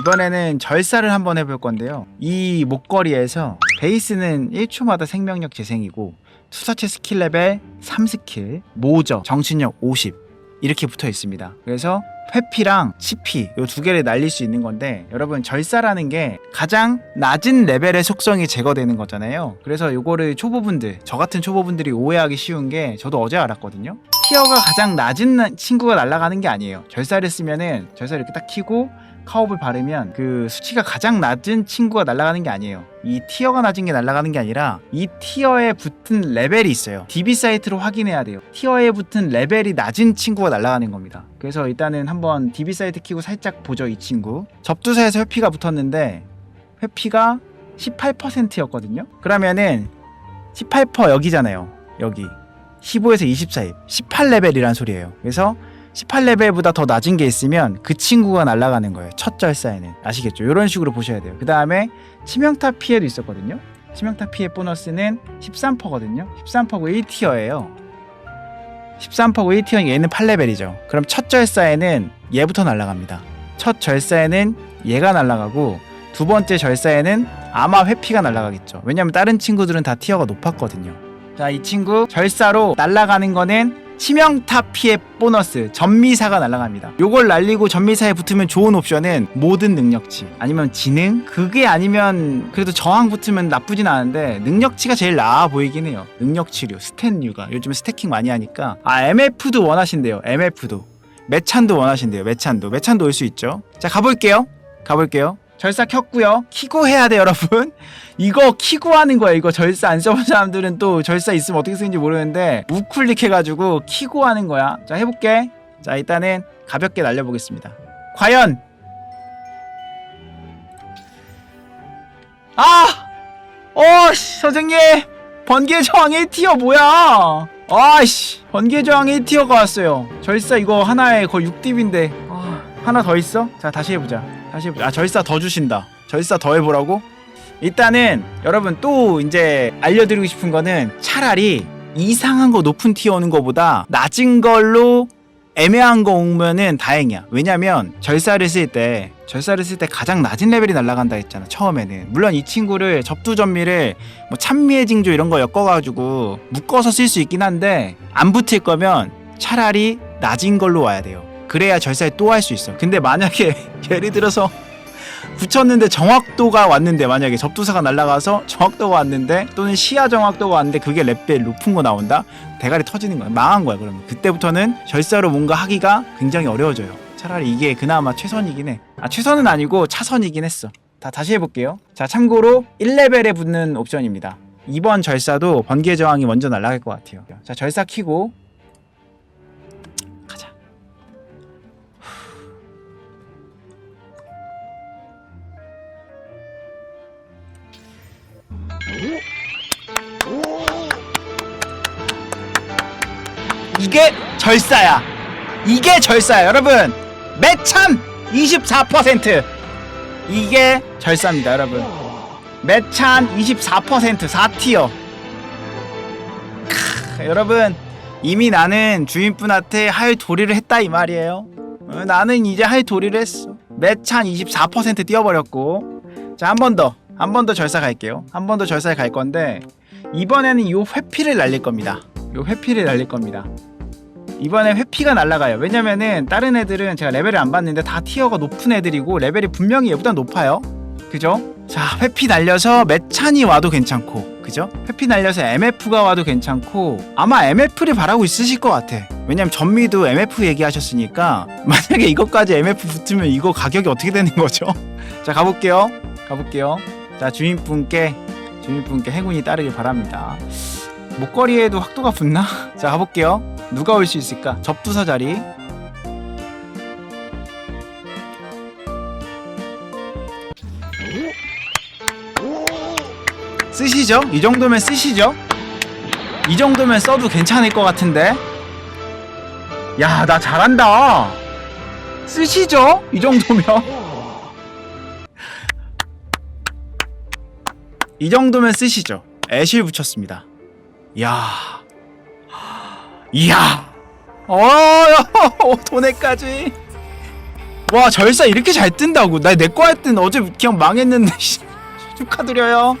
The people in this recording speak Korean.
이번에는 절사를 한번 해볼 건데요. 이 목걸이에서 베이스는 1초마다 생명력 재생이고 투사체 스킬 레벨 3스킬, 모저, 정신력 50 이렇게 붙어 있습니다. 그래서 회피랑 CP 요두 개를 날릴 수 있는 건데 여러분 절사라는 게 가장 낮은 레벨의 속성이 제거되는 거잖아요. 그래서 요거를 초보분들 저 같은 초보분들이 오해하기 쉬운 게 저도 어제 알았거든요. 티어가 가장 낮은 나- 친구가 날아가는 게 아니에요. 절사를 쓰면은 절사 이렇게 딱 키고 카옵을 바르면 그 수치가 가장 낮은 친구가 날아가는 게 아니에요. 이 티어가 낮은 게 날아가는 게 아니라 이 티어에 붙은 레벨이 있어요. DB 사이트로 확인해야 돼요. 티어에 붙은 레벨이 낮은 친구가 날아가는 겁니다. 그래서 일단은 한번 DB 사이트 키고 살짝 보죠, 이 친구. 접두사에서 회피가 붙었는데 회피가 18%였거든요. 그러면은 18% 여기잖아요. 여기. 15에서 24입. 18레벨이란 소리예요. 그래서 18레벨보다 더 낮은 게 있으면 그 친구가 날아가는 거예요. 첫 절사에는. 아시겠죠? 이런 식으로 보셔야 돼요. 그 다음에 치명타 피해도 있었거든요. 치명타 피해 보너스는 13%거든요. 13%고 1티어예요. 13%고 1티어 얘는 8레벨이죠. 그럼 첫 절사에는 얘부터 날아갑니다. 첫 절사에는 얘가 날아가고 두 번째 절사에는 아마 회피가 날아가겠죠. 왜냐면 다른 친구들은 다 티어가 높았거든요. 자, 이 친구 절사로 날아가는 거는 치명타 피해 보너스 전미사가 날아갑니다. 요걸 날리고 전미사에 붙으면 좋은 옵션은 모든 능력치 아니면 지능 그게 아니면 그래도 저항 붙으면 나쁘진 않은데 능력치가 제일 나아 보이긴 해요. 능력치류 스탠류가 요즘에 스태킹 많이 하니까 아 MF도 원하신대요. MF도 매찬도 원하신대요. 매찬도 매찬도 올 수 있죠. 자 가볼게요. 가볼게요. 절사 켰고요. 키고 해야 돼 여러분. 이거 키고 하는 거야. 이거 절사 안 써본 사람들은 또 절사 있으면 어떻게 쓰는지 모르는데 우클릭 해가지고 키고 하는 거야. 자 해볼게. 자 일단은 가볍게 날려보겠습니다. 과연 아! 어씨 선생님 번개 저항 1티어 뭐야? 아씨 번개 저항 1티어가 왔어요. 절사 이거 하나에 거의 6딥인데 아, 하나 더 있어? 자 다시 해보자. 다시. 아 절사 더 주신다. 절사 더 해보라고? 일단은 여러분 또 이제 알려드리고 싶은 거는 차라리 이상한 거 높은 티어 오는 거보다 낮은 걸로 애매한 거 오면은 다행이야. 왜냐면 절사를 쓸 때 절사를 쓸 때 가장 낮은 레벨이 날아간다 했잖아. 처음에는 물론 이 친구를 접두 전미를 뭐 찬미의 징조 이런 거 엮어가지고 묶어서 쓸 수 있긴 한데 안 붙을 거면 차라리 낮은 걸로 와야 돼요. 그래야 절사에 또 할 수 있어. 근데 만약에 예를 들어서 붙였는데 정확도가 왔는데 만약에 접두사가 날아가서 정확도가 왔는데 또는 시야 정확도가 왔는데 그게 랩벨 높은 거 나온다? 대가리 터지는 거야. 망한 거야 그러면. 그때부터는 절사로 뭔가 하기가 굉장히 어려워져요. 차라리 이게 그나마 최선이긴 해아 최선은 아니고 차선이긴 했어. 다 다시 해볼게요. 자 참고로 1레벨에 붙는 옵션입니다. 이번 절사도 번개 저항이 먼저 날아갈 것 같아요. 자 절사 키고 이게 절사야. 이게 절사야, 여러분. 매참 24%. 이게 절사입니다, 여러분. 매찬 24% 4티어. 크, 여러분 이미 나는 주인분한테 할 도리를 했다 이 말이에요. 어, 나는 이제 할 도리를 했어. 매찬 24% 뛰어버렸고 자 한 번 더. 한 번 더 절사 갈게요. 한 번 더 절사에 갈 건데 이번에는 요 회피를 날릴 겁니다. 요 회피를 날릴 겁니다. 이번에 회피가 날라가요. 왜냐면은 다른 애들은 제가 레벨을 안 봤는데 다 티어가 높은 애들이고 레벨이 분명히 얘보다 높아요. 그죠? 자, 회피 날려서 매찬이 와도 괜찮고, 그죠? 회피 날려서 MF가 와도 괜찮고, 아마 MF를 바라고 있으실 것 같아. 왜냐면 전미도 MF 얘기하셨으니까, 만약에 이것까지 MF 붙으면 이거 가격이 어떻게 되는 거죠? 자, 가볼게요. 가볼게요. 자, 주인분께, 주인분께 행운이 따르길 바랍니다. 목걸이에도 확도가 붙나? 자, 가볼게요. 누가 올 수 있을까? 접두사 자리. 쓰시죠? 이 정도면 쓰시죠? 이 정도면 써도 괜찮을 것 같은데? 야, 나 잘한다. 쓰시죠? 이 정도면. 이 정도면 쓰시죠. 애실 붙였습니다. 야. 이야. 어, 야, 어, 도네까지. 와, 절사 이렇게 잘 뜬다고. 나 내 거 할 땐 어제 그냥 망했는데, 씨. 축하드려요.